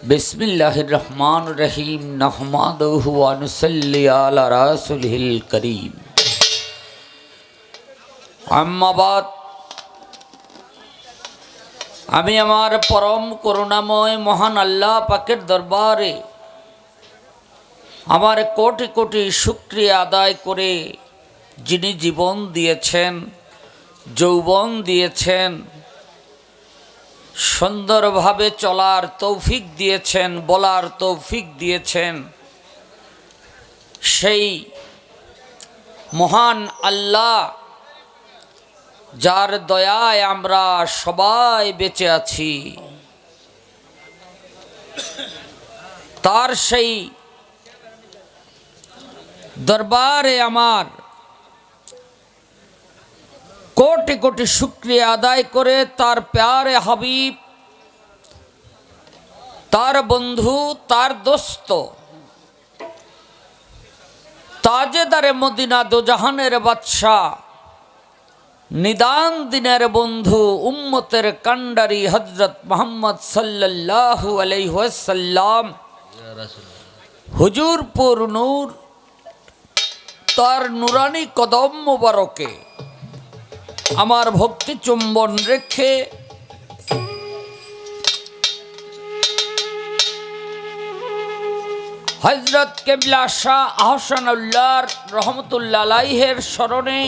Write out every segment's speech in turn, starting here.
বিসমিল্লাহ রহমান রহিম আলা রাসুলহিল করিম। আম্মাবাদ আমি আমার পরম করুণাময় মহান আল্লাহ পাকের দরবারে আমার কোটি কোটি শুক্রিয়া আদায় করে যিনি জীবন দিয়েছেন, যৌবন দিয়েছেন সুন্দরভাবে চলার তৌফিক দিয়েছেন, বলার তৌফিক দিয়েছেন। সেই মহান আল্লাহ যার দয়ায় আমরা সবাই বেঁচে আছি। তার সেই দরবারে আমার কোটি কোটি শুক্রিয়া আদায় করে তার প্যারে হাবিব, তার বন্ধু, তার দোস্ত, তাজেদারে মদিনা দোজাহানের বাদশাহ, নিদান দিনের বন্ধু, উম্মতের কান্ডারি হজরত মোহাম্মদ সাল্লাল্লাহু আলাইসাল্লাম হুজুরপুর নূর, তার নুরানি কদম মুবারকে। আমার ভক্তি চুম্বন রেখে। হজরত কেবলা শাহ আহসানুল্লাহ রহমতুল্লাহ আলাইহের স্মরণে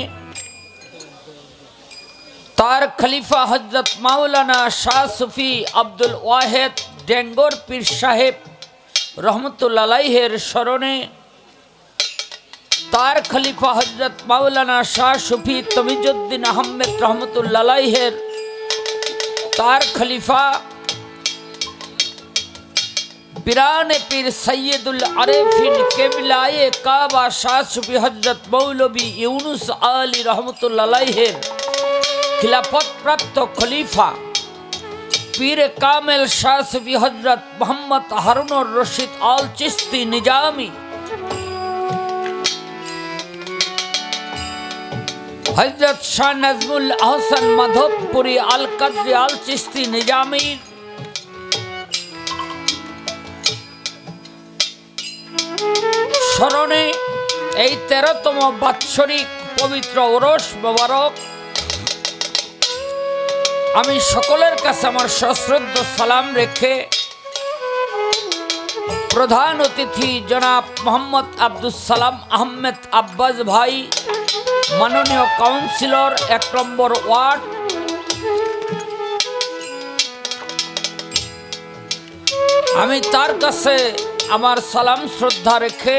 তার খলিফা হজরত মাওলানা শাহ সুফি আব্দুল ওয়াহেদ ডেঙ্গর পীর সাহেব রহমতুল্লাহ আলাইহের স্মরণে তার খলিফা হজরত মাওলানা শাহ সুফি তমিজুদ্দিন আহমেদ রহমতুল্লাহের তার খলিফা পিরানে পীর সৈয়দুল আরেফিন কেবিলায়ে কাবা শাহ সুফি হজরত মৌলবী ইউনুস আলী রহমতুল্লাহের খিলাফত প্রাপ্ত খলিফা পীর কামেল শাহ সুফি হজরত মোহাম্মদ হারুনুর রশিদ আল চিস্তি নিজামী হজরত শাহ নজমুল আহসান মাধবপুরি আল কাদ্রি আল চিস্তি নিজামির স্মরণে এই তেরোতম বাৎসরিক পবিত্র ওরস মোবারক। আমি সকলের কাছে আমার সশ্রদ্ধ সালাম রেখে প্রধান অতিথি জনাব মোহাম্মদ আব্দুল সালাম আহমেদ আব্বাস ভাই মাননীয় কাউন্সিলর এক নম্বর ওয়ার্ড। আমি তার কাছে আমার সালাম শ্রদ্ধা রেখে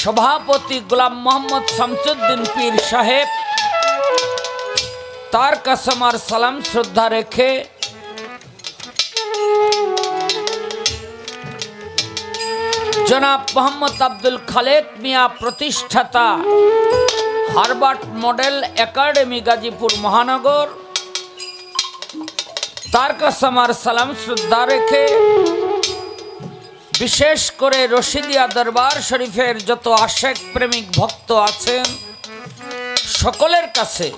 সভাপতি গোলাম মোহাম্মদ শামসুদ্দিন পীর সাহেব তার কাছে আমার সালাম শ্রদ্ধা রেখে জনাব মোহাম্মদ আব্দুল খালেক মিয়া প্রতিষ্ঠাতা হারবার্ট মডেল একাডেমি, গাজীপুর মহানগর। তার কাছে আমার সালাম শ্রদ্ধা রেখে বিশেষ করে রশিদিয়া দরবার শরীফের যত আশেক প্রেমিক ভক্ত আছেন, সকলের কাছে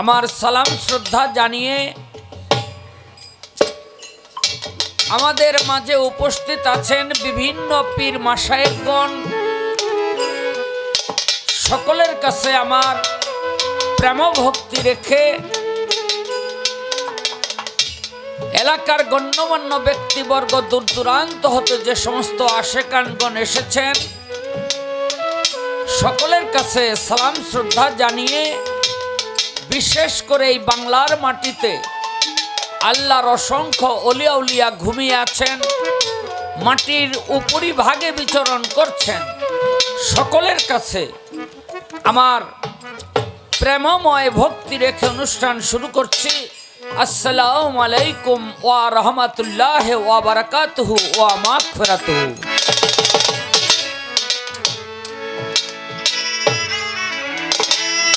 আমার সালাম শ্রদ্ধা জানিয়ে আমাদের মাঝে উপস্থিত আছেন বিভিন্ন পীর মাসায়েকগণ সকলের কাছে আমার প্রেম ভক্তি রেখে এলাকার গণ্যমান্য ব্যক্তিবর্গ দূর দূরান্ত হতে যে সমস্ত আশেকানগণ এসেছেন, সকলের কাছে সালাম শ্রদ্ধা জানিয়ে বিশেষ করে এই বাংলার মাটিতে আল্লাহর অসংখ্য অলিয়া উলিয়া ঘুমিয়ে আছেন, মাটির উপরি ভাগে বিচরণ করছেন। সকলের কাছে আমার প্রেমময় ভক্তি রেখে অনুষ্ঠান শুরু করছি। আসসালামু আলাইকুম ওয়া রহমতুল্লাহ ওয়া বারাকাতুহু ওয়া মাগফিরাতুহু।